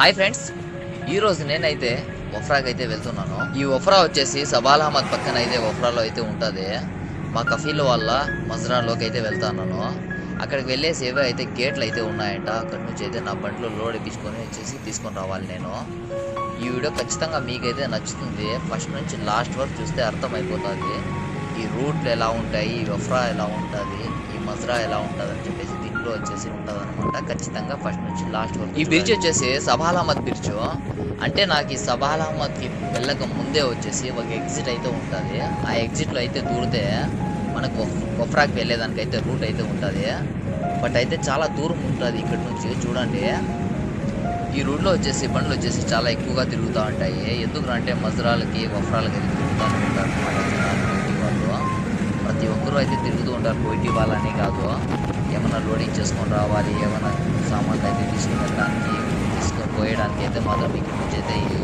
Hi friends. ఈ రోజు నేనైతే ఒఫ్రాకి అయితే వెళ్తున్నాను. ఈ ఒఫ్రా వచ్చేసి సబాల్ అహ్మద్ పక్కన అయితే ఒఫ్రాలో అయితే ఉంటుంది. మా కఫీల వల్ల మజరాలోకి అయితే వెళ్తున్నాను. అక్కడికి వెళ్ళేసి ఏవో అయితే గేట్లు అయితే ఉన్నాయంట. అక్కడి నుంచి అయితే నా బండ్లో లోడ్ ఇప్పించుకొని వచ్చేసి తీసుకొని రావాలి నేను. ఈ వీడియో ఖచ్చితంగా మీకైతే నచ్చుతుంది. ఫస్ట్ నుంచి లాస్ట్ వరకు చూస్తే అర్థమైపోతుంది. ఈ రూట్లు ఎలా ఉంటాయి? ఈ ఒఫ్రా ఎలా ఉంటుంది? మజ్రా ఎలా ఉంటుంది అని చెప్పేసి దీంట్లో వచ్చేసి ఉంటుంది అనమాట ఖచ్చితంగా ఫస్ట్ నుంచి లాస్ట్ వరకు ఈ బ్రిడ్జ్ వచ్చేసి సబాల్ అహ్మద్ బ్రిడ్జ్ అంటే నాకు ఈ సబాల్ అహ్మద్కి వెళ్ళక ముందే వచ్చేసి ఒక ఎగ్జిట్ అయితే ఉంటుంది. ఆ ఎగ్జిట్లో అయితే దూరితే మనకు ఒఫ్రాకి వెళ్ళేదానికి అయితే రూట్ అయితే ఉంటుంది. బట్ అయితే చాలా దూరం ఉంటుంది ఇక్కడ నుంచి చూడండి. ఈ రూట్లో వచ్చేసి బండ్లు వచ్చేసి చాలా ఎక్కువగా తిరుగుతూ ఉంటాయి. ఎందుకు అంటే మజరాలకి వఫ్రాలకి అయితే తిరుగుతూ ఉంటారు అన్నమాట అందరూ అయితే తిరుగుతూ ఉంటారు పోయి వాళ్ళని కాదు ఏమైనా లోడింగ్ చేసుకొని రావాలి ఏమైనా సామాన్లు అయితే తీసుకుని వెళ్ళడానికి తీసుకొని పోయడానికి అయితే మాత్రం ఇక్కడ నుంచి అయితే ఈ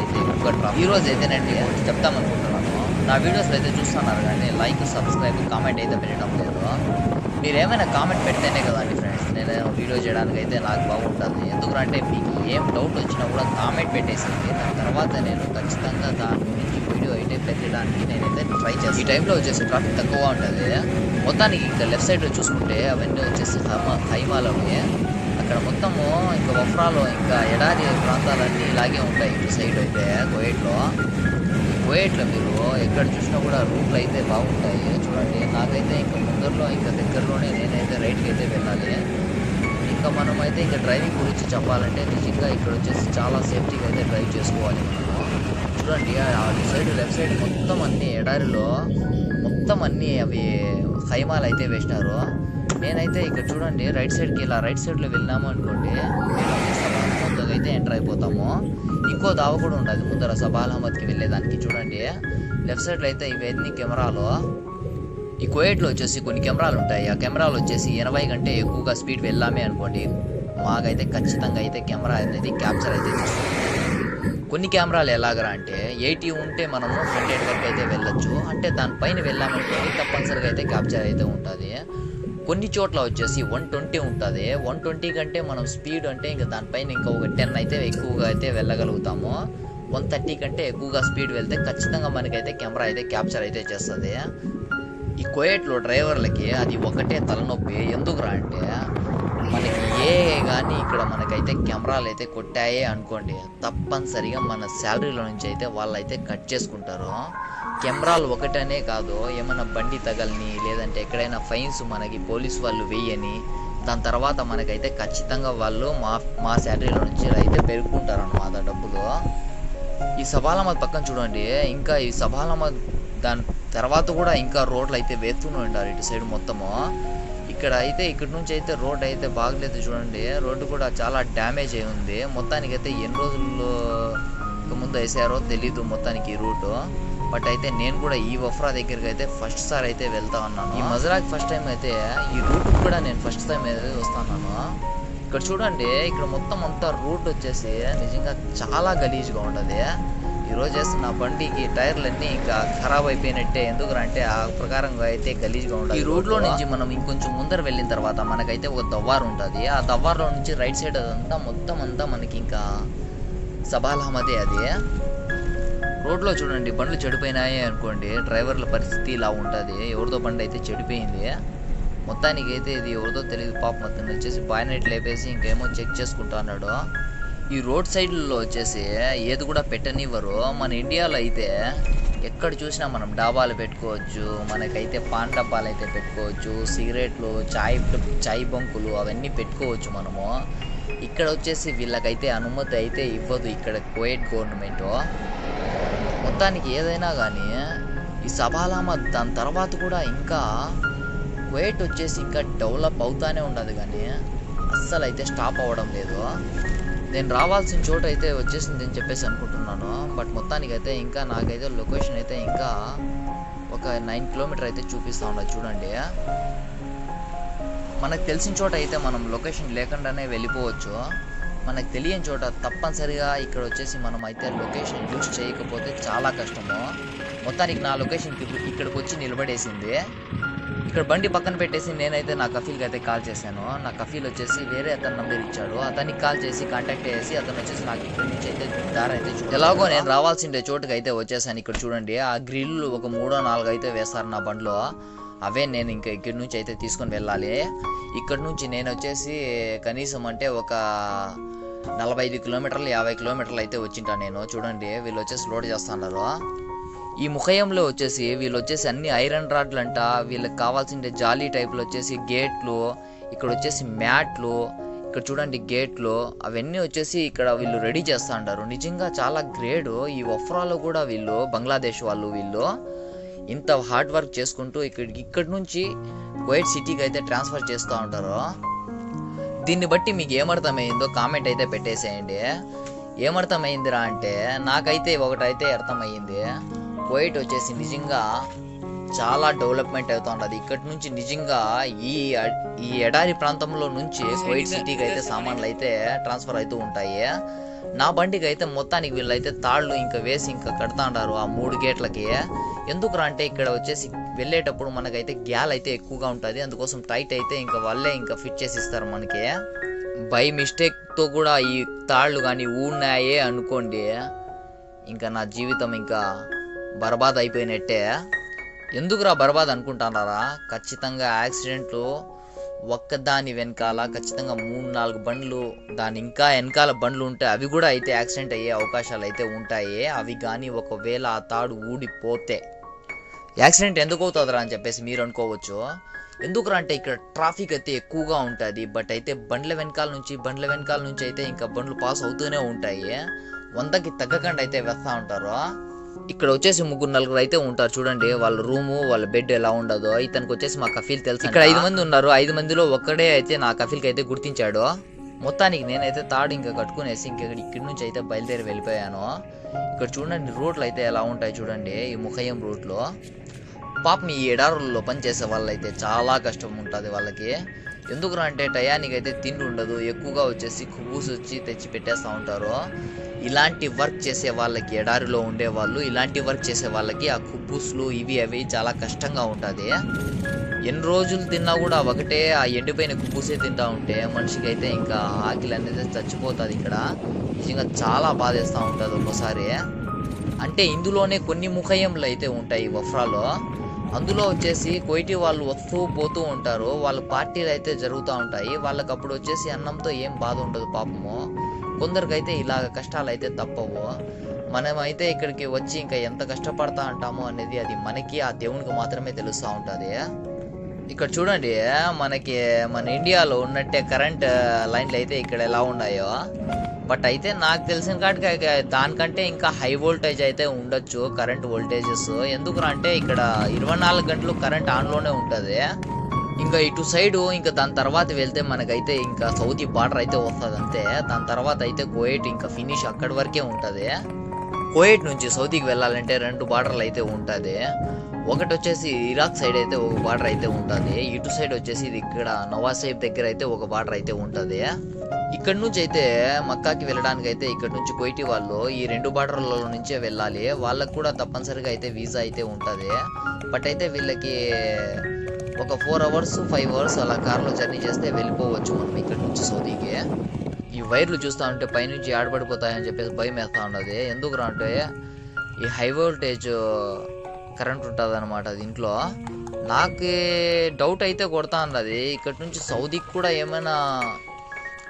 అయితే ఎక్కువ ట్రాఫిక్ ఈ రోజు అయితే నేను చెప్తామనుకుంటున్నాను. నా వీడియోస్ అయితే చూస్తున్నారు కానీ లైక్ సబ్స్క్రైబ్ కామెంట్ అయితే పెట్టడం లేదు. మీరు ఏమైనా కామెంట్ పెడితేనే కదండి ఏదైనా వీడియో చేయడానికి అయితే నాకు బాగుంటుంది. ఎందుకంటే మీకు ఏం డౌట్ వచ్చినా కూడా కామెంట్ పెట్టేసింది దాని తర్వాత నేను ఖచ్చితంగా దాని గురించి వీడియో అయితే పెట్టడానికి నేనైతే ట్రై చేస్తాను. ఈ టైంలో వచ్చేసి ట్రాఫిక్ తక్కువ ఉంటుంది. మొత్తానికి ఇంకా లెఫ్ట్ సైడ్ చూసుకుంటే అవన్నీ వచ్చేసి హైమా హైమాలవి అక్కడ మొత్తము ఇంకా వఫ్రాలో ఇంకా ఎడారి ప్రాంతాలన్నీ ఇలాగే ఉంటాయి. ఇటు సైడ్ అయితే కోయేట్లో. కోయేట్లో మీరు ఎక్కడ చూసినా కూడా రూట్లు అయితే బాగుంటాయి. చూడండి నాకైతే ఇంకా ముందరలో ఇంకా దగ్గరలోనే నేనైతే రైట్కి అయితే వెళ్ళాలి. ఇంకా మనం అయితే ఇంకా డ్రైవింగ్ గురించి చెప్పాలంటే నిజంగా ఇక్కడ వచ్చేసి చాలా సేఫ్టీగా అయితే డ్రైవ్ చేసుకోవాలి. మనము చూడండి ఆ సైడ్ లెఫ్ట్ సైడ్ మొత్తం అన్ని ఎడారిలో మొత్తం అన్ని అవి హైమాలు అయితే వేసినారు. నేనైతే ఇక్కడ చూడండి రైట్ సైడ్కి ఇలా రైట్ సైడ్లో వెళ్ళినాము అనుకోండి మేము అయితే ఎంటర్ అయిపోతాము. ఇంకో దావ కూడా ఉండదు ముందర సబాల్ అహ్మద్కి వెళ్ళేదానికి చూడండి. లెఫ్ట్ సైడ్లో అయితే ఇవన్నీ కెమెరాలు. ఈ కోయట్లో వచ్చేసి కొన్ని కెమెరాలు ఉంటాయి. ఆ కెమెరాలు వచ్చేసి ఎనభై కంటే ఎక్కువగా స్పీడ్ వెళ్ళామే అనుకోండి మాకైతే ఖచ్చితంగా అయితే కెమెరా అనేది క్యాప్చర్ అయితే చేస్తుంది. కొన్ని కెమెరాలు ఎలాగరా అంటే ఎయిటీ ఉంటే మనము హండ్రెడ్ వరకు అయితే వెళ్ళొచ్చు. అంటే దానిపైన వెళ్ళామనుకోండి తప్పనిసరిగా అయితే క్యాప్చర్ అయితే ఉంటుంది. కొన్ని చోట్ల వచ్చేసి వన్ ట్వంటీ ఉంటుంది. వన్ ట్వంటీ కంటే మనం స్పీడ్ అంటే ఇంకా దానిపైన ఇంకా ఒక టెన్ అయితే ఎక్కువగా అయితే వెళ్ళగలుగుతాము. వన్ థర్టీ కంటే ఎక్కువగా స్పీడ్ వెళ్తే ఖచ్చితంగా మనకైతే కెమెరా అయితే క్యాప్చర్ అయితే చేస్తుంది. ఈ కోయట్లో డ్రైవర్లకి అది ఒకటే తలనొప్పి. ఎందుకురా అంటే మనకి ఏ కానీ ఇక్కడ మనకైతే కెమెరాలు అయితే కొట్టాయే అనుకోండి. తప్పనిసరిగా మన శాలరీలో నుంచి అయితే వాళ్ళు అయితే కట్ చేసుకుంటారు. కెమెరాలు ఒకటనే కాదు ఏమైనా బండి తగలని లేదంటే ఎక్కడైనా ఫైన్స్ మనకి పోలీస్ వాళ్ళు వేయని దాని తర్వాత మనకైతే ఖచ్చితంగా వాళ్ళు మా మా శాలరీలో నుంచి అయితే పెరుగుకుంటారు అన్నమాట డబ్బులు. ఈ సబాలమద్ పక్కన చూడండి. ఇంకా ఈ సబాలమద్ దాని తర్వాత కూడా ఇంకా రోడ్లు అయితే వేస్తూనే ఉంటారు ఇటు సైడ్ మొత్తము. ఇక్కడ అయితే ఇక్కడ నుంచి అయితే రోడ్ అయితే బాగలేదు చూడండి. రోడ్డు కూడా చాలా డ్యామేజ్ అయి ఉంది. మొత్తానికి అయితే ఎన్ని రోజులు ముందు వేసారో తెలీదు మొత్తానికి ఈ రూట్. బట్ అయితే నేను కూడా ఈ వఫ్రా దగ్గరికి అయితే ఫస్ట్ సార్ అయితే వెళ్తా ఉన్నాను. ఈ మజరాకి ఫస్ట్ టైం అయితే ఈ రూట్ కూడా నేను ఫస్ట్ టైం అయితే వస్తున్నాను ఇక్కడ చూడండి ఇక్కడ మొత్తం అంతా రూట్ వచ్చేసి నిజంగా చాలా గలీజ్గా ఉంటుంది. ఈరోజు చేస్తే నా బండికి టైర్లన్నీ ఇంకా ఖరాబ్ అయిపోయినట్టే. ఎందుకంటే ఆ ప్రకారంగా అయితే గలీజ్గా ఉంటుంది ఈ రోడ్లో నుంచి మనం ఇంకొంచెం ముందర వెళ్ళిన తర్వాత మనకైతే ఒక దవ్వారు ఉంటుంది. ఆ దవ్వారులో నుంచి రైట్ సైడ్ అదంతా మొత్తం అంతా మనకి ఇంకా సబాల్ అహ్మదే అది. రోడ్లో చూడండి బండ్లు చెడిపోయినాయి అనుకోండి డ్రైవర్ల పరిస్థితి ఇలా ఉంటుంది. ఎవరితో బండి అయితే చెడిపోయింది. మొత్తానికి అయితే ఇది ఎవరిదో తెలియదు. పాప మొత్తం వచ్చేసి బాయినెట్ లేపేసి ఇంకేమో చెక్ చేసుకుంటా అన్నాడు. ఈ రోడ్ సైడ్లలో వచ్చేసి ఏది కూడా పెట్టనివ్వరు. మన ఇండియాలో అయితే ఎక్కడ చూసినా మనం డాబాలు పెట్టుకోవచ్చు మనకైతే పాన్ డబ్బాలు అయితే పెట్టుకోవచ్చు సిగరెట్లు చాయ్ చాయ్ బంకులు అవన్నీ పెట్టుకోవచ్చు మనము. ఇక్కడ వచ్చేసి వీళ్ళకైతే అనుమతి అయితే ఇవ్వదు ఇక్కడ కోయట్ గవర్నమెంట్. మొత్తానికి ఏదైనా కానీ ఈ సభాలామా దాని తర్వాత కూడా ఇంకా కువైట్ వచ్చేసి ఇంకా డెవలప్ అవుతానే ఉండదు కానీ అస్సలు అయితే స్టాప్ అవ్వడం లేదు. నేను రావాల్సిన చోటు అయితే వచ్చేసింది అని చెప్పేసి అనుకుంటున్నాను. బట్ మొత్తానికి అయితే ఇంకా నాకైతే లొకేషన్ అయితే ఇంకా ఒక నైన్ కిలోమీటర్ అయితే చూపిస్తా ఉన్నది చూడండి. మనకు తెలిసిన చోట అయితే మనం లొకేషన్ లేకుండానే వెళ్ళిపోవచ్చు. మనకు తెలియని చోట తప్పనిసరిగా ఇక్కడ వచ్చేసి మనం అయితే లొకేషన్ యూస్ చేయకపోతే చాలా కష్టము. మొత్తానికి నా లొకేషన్కి ఇక్కడికి వచ్చి నిలబడేసింది. ఇక్కడ బండి పక్కన పెట్టేసి నేనైతే నా కఫీల్కి అయితే కాల్ చేశాను. నా కఫీల్ వచ్చేసి వేరే అతని నంబర్ ఇచ్చాడు. అతనికి కాల్ చేసి కాంటాక్ట్ చేసి అతను వచ్చేసి నాకు ఇక్కడ నుంచి అయితే దారి అయితే ఎలాగో నేను రావాల్సిండే చోటుకి అయితే వచ్చేసాను. ఇక్కడ చూడండి ఆ గ్రిల్ ఒక మూడో నాలుగు అయితే వేస్తారు నా బండిలో. అవే నేను ఇంకా ఇక్కడి నుంచి అయితే తీసుకొని వెళ్ళాలి. ఇక్కడ నుంచి నేను వచ్చేసి కనీసం అంటే ఒక నలభై ఐదు కిలోమీటర్లు యాభై కిలోమీటర్లు అయితే వచ్చింటా నేను. చూడండి వీళ్ళు వచ్చేసి లోడ్ చేస్తున్నారు. ఈ ముఖయంలో వచ్చేసి వీళ్ళు వచ్చేసి అన్ని ఐరన్ రాడ్లు అంట వీళ్ళకి కావాల్సిన జాలీ టైప్లో వచ్చేసి గేట్లు ఇక్కడ వచ్చేసి మ్యాట్లు ఇక్కడ చూడండి గేట్లు అవన్నీ వచ్చేసి ఇక్కడ వీళ్ళు రెడీ చేస్తూ ఉంటారు నిజంగా చాలా గ్రేడు. ఈ ఒఫ్రాలో కూడా వీళ్ళు బంగ్లాదేశ్ వాళ్ళు వీళ్ళు ఇంత హార్డ్ వర్క్ చేసుకుంటూ ఇక్కడ ఇక్కడి నుంచి కువైట్ సిటీకి అయితే ట్రాన్స్ఫర్ చేస్తూ ఉంటారు. దీన్ని బట్టి మీకు ఏమర్థమైందో కామెంట్ అయితే పెట్టేసేయండి. ఏమర్థమైందిరా అంటే నాకైతే ఒకటైతే అర్థమయ్యింది కువైట్ వచ్చేసి నిజంగా చాలా డెవలప్మెంట్ అవుతూ ఉంటుంది ఇక్కడి నుంచి నిజంగా ఈ ఈ ఎడారి ప్రాంతంలో నుంచి కువైట్ సిటీకి అయితే సామాన్లు అయితే ట్రాన్స్ఫర్ అవుతూ ఉంటాయి. నా బండికి అయితే మొత్తానికి వీళ్ళైతే తాళ్ళు ఇంకా వేసి ఇంకా కడతాండారు ఆ మూడు గేట్లకి. ఎందుకురా అంటే ఇక్కడ వచ్చేసి వెళ్ళేటప్పుడు మనకైతే గ్యాల్ అయితే ఎక్కువగా ఉంటుంది. అందుకోసం టైట్ అయితే ఇంకా వాళ్ళే ఇంకా ఫిట్ చేసి ఇస్తారు మనకి బై మిస్టేక్తో కూడా ఈ తాళ్ళు కానీ ఊడినాయే అనుకోండి. ఇంకా నా జీవితం ఇంకా బర్బాద్ అయిపోయినట్టే. ఎందుకురా బర్బాద్ అనుకుంటున్నారా ఖచ్చితంగా యాక్సిడెంట్లు ఒక్కదాని వెనకాల ఖచ్చితంగా మూడు నాలుగు బండ్లు దాని ఇంకా వెనకాల బండ్లు ఉంటాయి అవి కూడా అయితే యాక్సిడెంట్ అయ్యే అవకాశాలు అయితే ఉంటాయి. అవి కానీ ఒకవేళ ఆ తాడు ఊడిపోతే. యాక్సిడెంట్ ఎందుకు అవుతుందిరా అని చెప్పేసి మీరు అనుకోవచ్చు. ఎందుకురా అంటే ఇక్కడ ట్రాఫిక్ అయితే ఎక్కువగా ఉంటుంది బట్ అయితే బండ్ల వెనకాల నుంచి బండ్ల వెనకాల నుంచి అయితే ఇంకా బండ్లు పాస్ అవుతూనే ఉంటాయి. వందకి తగ్గకుండా అయితే వేస్తూ ఉంటారు. ఇక్కడ వచ్చేసి ముగ్గురు నలుగురు అయితే ఉంటారు. చూడండి వాళ్ళ రూము వాళ్ళ బెడ్ ఎలా ఉండదో. ఇతనికి వచ్చేసి మా కఫీల్ తెలుసు ఇక్కడ ఐదు మంది ఉన్నారు. ఐదు మందిలో ఒక్కడే అయితే నా కఫీల్కి అయితే గుర్తించాడు. మొత్తానికి నేనైతే తాడు ఇంకా కట్టుకునేసి ఇంక ఇక్కడి నుంచి అయితే బయలుదేరి వెళ్ళిపోయాను. ఇక్కడ చూడండి రోడ్లు అయితే ఎలా ఉంటాయి చూడండి ఈ ముఖయం రోడ్లో. పాపం ఈ ఎడారుల్లో పనిచేసే వాళ్ళైతే చాలా కష్టం ఉంటుంది వాళ్ళకి. ఎందుకురా అంటే టయానికి అయితే తిండి ఉండదు ఎక్కువగా వచ్చేసి కుబూస్ వచ్చి తెచ్చి పెట్టేస్తూ ఉంటారు. ఇలాంటి వర్క్ చేసే వాళ్ళకి ఎడారిలో ఉండే వాళ్ళు ఇలాంటి వర్క్ చేసే వాళ్ళకి ఆ కుబ్బూస్లు ఇవి అవి చాలా కష్టంగా ఉంటుంది. ఎన్ని రోజులు తిన్నా కూడా ఒకటే ఆ ఎండిపోయిన కుబ్బూసే తింటా ఉంటే మనిషికి అయితే ఇంకా ఆకిలి అనేది చచ్చిపోతుంది ఇక్కడ. నిజంగా చాలా బాధేస్తూ ఉంటుంది ఒక్కోసారి. అంటే ఇందులోనే కొన్ని ముఖయంలు అయితే ఉంటాయి వఫ్రాలో. అందులో వచ్చేసి కోయిటి వాళ్ళు వస్తూ పోతూ ఉంటారు. వాళ్ళ పార్టీలు అయితే జరుగుతూ ఉంటాయి. వాళ్ళకి అప్పుడు వచ్చేసి అన్నంతో ఏం బాధ ఉండదు పాపము. కొందరికైతే ఇలాగ కష్టాలు అయితే తప్పవు. మనమైతే ఇక్కడికి వచ్చి ఇంకా ఎంత కష్టపడతా ఉంటామో అనేది అది మనకి ఆ దేవునికి మాత్రమే తెలుస్తూ ఉంటుంది. ఇక్కడ చూడండి మనకి మన ఇండియాలో ఉన్నట్టే కరెంట్ లైన్లు అయితే ఇక్కడ ఎలా ఉన్నాయో. బట్ అయితే నాకు తెలిసిన కాటికి దానికంటే ఇంకా హై వోల్టేజ్ అయితే ఉండొచ్చు కరెంట్ వోల్టేజెస్ ఎందుకురా అంటే ఇక్కడ ఇరవై నాలుగు గంటలు కరెంట్ ఆన్లోనే ఉంటుంది. ఇంకా ఇటు సైడు ఇంకా దాని తర్వాత వెళ్తే మనకైతే ఇంకా సౌదీ బార్డర్ అయితే వస్తుంది అంతే. దాని తర్వాత అయితే కోయేట్ ఇంకా ఫినిష్ అక్కడి వరకే ఉంటుంది. కోయేట్ నుంచి సౌదీకి వెళ్ళాలంటే రెండు బార్డర్లు అయితే ఉంటుంది. ఒకటి వచ్చేసి ఇరాక్ సైడ్ అయితే ఒక బార్డర్ అయితే ఉంటుంది. ఇటు సైడ్ వచ్చేసి ఇది ఇక్కడ నవాజ్ దగ్గర అయితే ఒక బార్డర్ అయితే ఉంటుంది. ఇక్కడ నుంచి అయితే మక్కాకి వెళ్ళడానికి అయితే ఇక్కడ నుంచి కోయిటి వాళ్ళు ఈ రెండు బార్డర్లలో నుంచే వెళ్ళాలి. వాళ్ళకు కూడా తప్పనిసరిగా అయితే వీసా అయితే ఉంటుంది. బట్ అయితే వీళ్ళకి ఒక ఫోర్ అవర్స్ ఫైవ్ అవర్స్ అలా కార్లో జర్నీ చేస్తే వెళ్ళిపోవచ్చు మనం ఇక్కడ నుంచి సౌదీకి. ఈ వైర్లు చూస్తూ ఉంటే పైనుంచి ఆడపడిపోతాయని చెప్పేసి భయం వేస్తూ ఉండదు ఎందుకు అంటే ఈ హై వోల్టేజ్ కరెంట్ ఉంటుంది అనమాట దీంట్లో. నాకు డౌట్ అయితే కొడతా అది ఇక్కడ నుంచి సౌదీకి కూడా ఏమైనా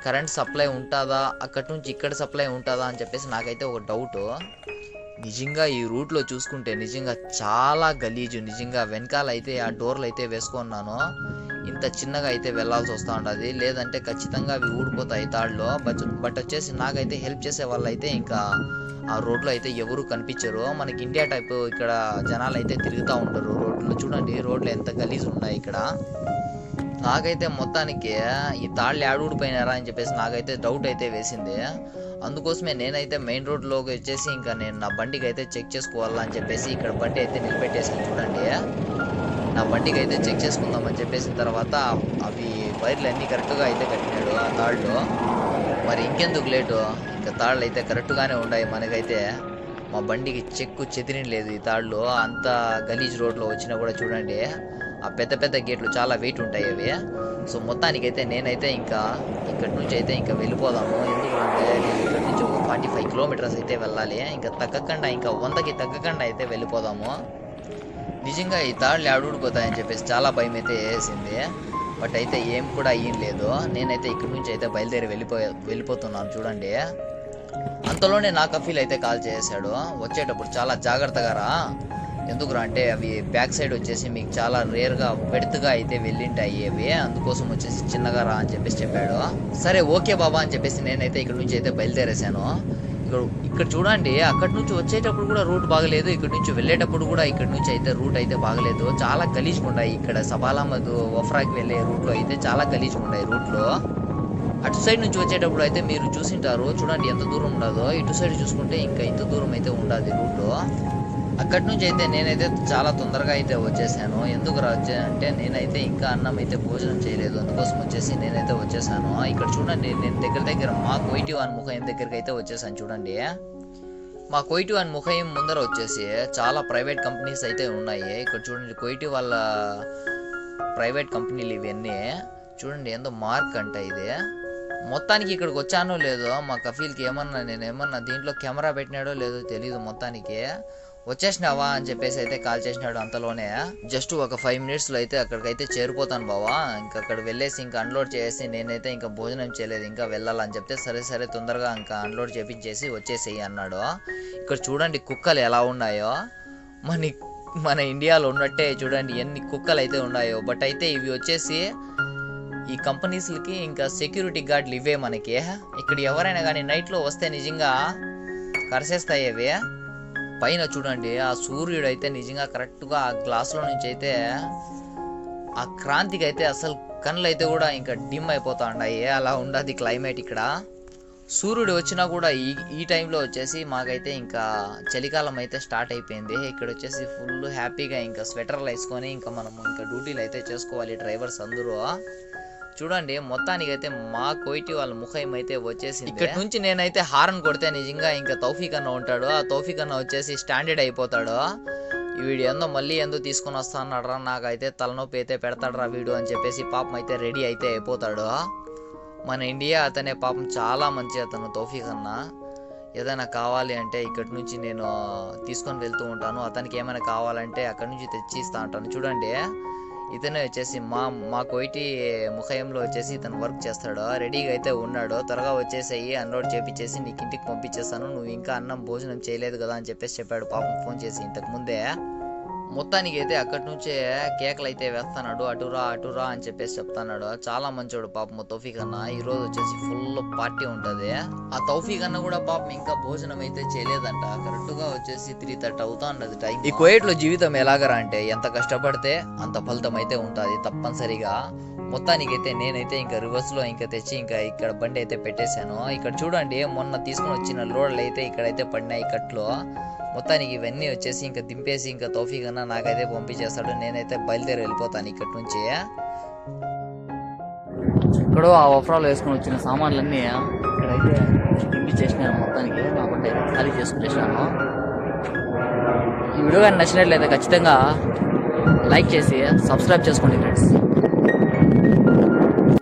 కరెంట్ సప్లై ఉంటుందా? అక్కడి నుంచి ఇక్కడ సప్లై ఉంటుందా అని చెప్పేసి నాకైతే ఒక డౌట్ నిజంగా ఈ రూట్లో చూసుకుంటే నిజంగా చాలా గలీజు. నిజంగా వెనకాల అయితే ఆ డోర్లు అయితే వేసుకున్నాను. ఇంత చిన్నగా అయితే వెళ్ళాల్సి వస్తూ ఉంటుంది లేదంటే ఖచ్చితంగా అవి ఊడిపోతాయి తాళ్ళు బట్ బట్ వచ్చేసి నాకైతే హెల్ప్ చేసే వాళ్ళు అయితే ఇంకా ఆ రోడ్లో అయితే ఎవరు కనిపించరు. మనకి ఇండియా టైప్ ఇక్కడ జనాలు అయితే తిరుగుతూ ఉంటారు. రోడ్లు చూడండి రోడ్లు ఎంత గలీజ్ ఉన్నాయి ఇక్కడ. నాకైతే మొత్తానికి ఈ తాళ్ళు ఆడూడిపోయినారా అని చెప్పేసి నాకైతే డౌట్ అయితే వేసింది. అందుకోసమే నేనైతే మెయిన్ రోడ్లోకి వచ్చేసి ఇంకా నేను నా బండికి అయితే చెక్ చేసుకోవాలా అని చెప్పేసి ఇక్కడ బండి అయితే నిలబెట్టేసాను చూడండి. నా బండికి అయితే చెక్ చేసుకుందామని చెప్పేసిన తర్వాత అవి వైర్లు అన్నీ కరెక్ట్గా అయితే కట్టినాడు ఆ తాళ్ళు మరి ఇంకెందుకు లేటు? ఇంకా తాళ్ళు అయితే కరెక్ట్గానే ఉన్నాయి మనకైతే. మా బండికి చెక్కు చెదిరిన లేదు ఈ తాళ్ళు. అంత గలీజ్ రోడ్లో వచ్చినా కూడా చూడండి. ఆ పెద్ద పెద్ద గేట్లు చాలా వెయిట్ ఉంటాయి అవి. సో మొత్తానికైతే నేనైతే ఇంకా ఇక్కడి నుంచి అయితే ఇంకా వెళ్ళిపోదాము. ఎందుకంటే నేను ఇక్కడి నుంచి ఒక ఫార్టీ ఫైవ్ కిలోమీటర్స్ అయితే వెళ్ళాలి. ఇంకా తగ్గకుండా ఇంకా వందకి తగ్గకుండా అయితే వెళ్ళిపోదాము. నిజంగా ఈ తాళ్ళు ఆడుకుపోతాయని చెప్పేసి చాలా భయం అయితే వేసింది. బట్ అయితే ఏం కూడా అయ్యం లేదు. నేనైతే ఇక్కడి నుంచి అయితే బయలుదేరి వెళ్ళిపోయే వెళ్ళిపోతున్నాను చూడండి. అంతలోనే నా కఫీల్ అయితే కాల్ చేశాడు. వచ్చేటప్పుడు చాలా జాగ్రత్తగా రా. ఎందుకురా అంటే అవి బ్యాక్ సైడ్ వచ్చేసి మీకు చాలా రేర్గా పెడుతుగా అయితే వెళ్ళింటాయి అవి. అందుకోసం వచ్చేసి చిన్నగా రా అని చెప్పేసి చెప్పాడు. సరే ఓకే బాబా అని చెప్పేసి నేనైతే ఇక్కడ నుంచి అయితే బయలుదేరేశాను. ఇక్కడ ఇక్కడ చూడండి అక్కడ నుంచి వచ్చేటప్పుడు కూడా రూట్ బాగలేదు. ఇక్కడ నుంచి వెళ్ళేటప్పుడు కూడా ఇక్కడ నుంచి అయితే రూట్ అయితే బాగలేదు. చాలా గలీజ్గా ఉన్నాయి ఇక్కడ సబాలామద్ వఫ్రాకి వెళ్ళే రూట్లో అయితే చాలా గలీజ్గా ఉన్నాయి రూట్లో. అటు సైడ్ నుంచి వచ్చేటప్పుడు అయితే మీరు చూసింటారు. చూడండి ఎంత దూరం ఉండదో ఇటు సైడ్ చూసుకుంటే ఇంకా ఇంత దూరం అయితే ఉండదు రూట్లో. అక్కడి నుంచి అయితే నేనైతే చాలా తొందరగా అయితే వచ్చేసాను. ఎందుకు రా అంటే నేనైతే ఇంకా అన్నం అయితే భోజనం చేయలేదు. అందుకోసం వచ్చేసి నేనైతే వచ్చేసాను. ఇక్కడ చూడండి నేను దగ్గర దగ్గర మా కోయిటి వన్ ముఖయం దగ్గరికి అయితే వచ్చేసాను చూడండి. మా కోయిటి వన్ ముఖయం ముందర వచ్చేసి చాలా ప్రైవేట్ కంపెనీస్ అయితే ఉన్నాయి. ఇక్కడ చూడండి కోయిటి వాళ్ళ ప్రైవేట్ కంపెనీలు ఇవన్నీ. చూడండి ఏందో మార్క్ అంట ఇది. మొత్తానికి ఇక్కడికి వచ్చానో లేదో మా కఫీల్కి ఏమన్నా నేను ఏమన్నా దీంట్లో కెమెరా పెట్టినాడో లేదో తెలియదు మొత్తానికి. వచ్చేసినావా అని చెప్పేసి అయితే కాల్ చేసినాడు అంతలోనే. జస్ట్ ఒక ఫైవ్ మినిట్స్లో అయితే అక్కడికైతే చేరిపోతాను బావా. ఇంకా అక్కడ వెళ్ళేసి ఇంకా అన్లోడ్ చేసి నేనైతే ఇంకా భోజనం చేయలేదు ఇంకా వెళ్ళాలని చెప్తే సరే సరే తొందరగా ఇంకా అన్లోడ్ చేపించేసి వచ్చేసేయి అన్నాడు. ఇక్కడ చూడండి కుక్కలు ఎలా ఉన్నాయో. మన మన ఇండియాలో ఉన్నట్టే చూడండి ఎన్ని కుక్కలు అయితే ఉన్నాయో. బట్ అయితే ఇవి వచ్చేసి ఈ కంపెనీస్లకి ఇంకా సెక్యూరిటీ గార్డులు ఇవే మనకి. ఇక్కడ ఎవరైనా కానీ నైట్లో వస్తే నిజంగా కరిసేస్తాయి అవి. పైన చూడండి ఆ సూర్యుడు అయితే నిజంగా కరెక్ట్గా ఆ గ్లాస్లో నుంచి అయితే ఆ క్రాంతికి అయితే అసలు కళ్ళు అయితే కూడా ఇంకా డిమ్ అయిపోతా ఉన్నాయి అలా ఉండదు క్లైమేట్ ఇక్కడ. సూర్యుడు వచ్చినా కూడా ఈ ఈ టైంలో వచ్చేసి మాకైతే ఇంకా చలికాలం అయితే స్టార్ట్ అయిపోయింది. ఇక్కడ వచ్చేసి ఫుల్ హ్యాపీగా ఇంకా స్వెటర్లు వేసుకొని ఇంకా మనము ఇంకా డ్యూటీలు అయితే చేసుకోవాలి డ్రైవర్స్ అందరూ. చూడండి మొత్తానికి అయితే మా కోయిటి వాళ్ళ ముఖం అయితే వచ్చేసింది. ఇక్కడ నుంచి నేనైతే హారన్ కొడితే నిజంగా ఇంకా తౌఫీక్ అన్న ఉంటాడు. ఆ తౌఫీక్ అన్న వచ్చేసి స్టాండర్డ్ అయిపోతాడు. వీడు ఏందో మళ్ళీ ఎందుకు తీసుకొని వస్తా అన్నాడు రా. నాకైతే తలనొప్పి అయితే పెడతాడు రా వీడు అని చెప్పేసి పాపం అయితే రెడీ అయితే అయిపోతాడు. మన ఇండియా అతనే పాపం చాలా మంచి అతను తౌఫీక్ అన్న. ఏదైనా కావాలి అంటే ఇక్కడి నుంచి నేను తీసుకొని వెళ్తూ ఉంటాను. అతనికి ఏమైనా కావాలంటే అక్కడి నుంచి తెచ్చి ఇస్తా ఉంటాను చూడండి. ఇతనే వచ్చేసి మా మా కోయిటి ముఖయంలో వచ్చేసి ఇతను వర్క్ చేస్తాడు. రెడీగా అయితే ఉన్నాడు. త్వరగా వచ్చేసేయి అన్లోడ్ చేపించేసి నీకు ఇంటికి పంపించేస్తాను. నువ్వు ఇంకా అన్నం భోజనం చేయలేదు కదా అని చెప్పేసి చెప్పాడు. పాపం ఫోన్ చేసి ఇంతకు ముందే. మొత్తానికి అయితే అక్కడి నుంచే కేకలు అయితే వేస్తున్నాడు అటురా అటురా అని చెప్పేసి చెప్తున్నాడు. చాలా మంచోడు పాపం తౌఫీక్ అన్న. ఈ రోజు వచ్చేసి ఫుల్ పార్టీ ఉంటుంది. ఆ తౌఫీక్ అన్న కూడా పాపం ఇంకా భోజనం అయితే చేయలేదంట. కరెక్ట్గా వచ్చేసి త్రీ థర్టీ అవుతా ఉండదు టైం ఈ కోయిట్లో జీవితం ఎలాగరా అంటే ఎంత కష్టపడితే అంత ఫలితం అయితే ఉంటుంది తప్పనిసరిగా. మొత్తానికైతే నేనైతే ఇంకా రివర్స్లో ఇంకా తెచ్చి ఇంకా ఇక్కడ బండి అయితే పెట్టేశాను. ఇక్కడ చూడండి మొన్న తీసుకొని వచ్చిన లోడ్లు అయితే ఇక్కడైతే పడినాయి కట్లో. మొత్తానికి ఇవన్నీ వచ్చేసి ఇంకా దింపేసి ఇంకా తోఫీ కన్నా నాకైతే పంపించేస్తాడు. నేనైతే బయలుదేరి వెళ్ళిపోతాను ఇక్కడ నుంచి. ఇక్కడ ఆ వఫ్రాలో వేసుకొని వచ్చిన సామాన్లన్నీ ఇక్కడైతే దింపించేసినాను మొత్తానికి. కాబట్టి ఖాళీ చేసుకునేసినాను. ఈ వీడియో కానీ నచ్చినట్లయితే ఖచ్చితంగా లైక్ చేసి సబ్స్క్రైబ్ చేసుకోండి ఫ్రెండ్స్.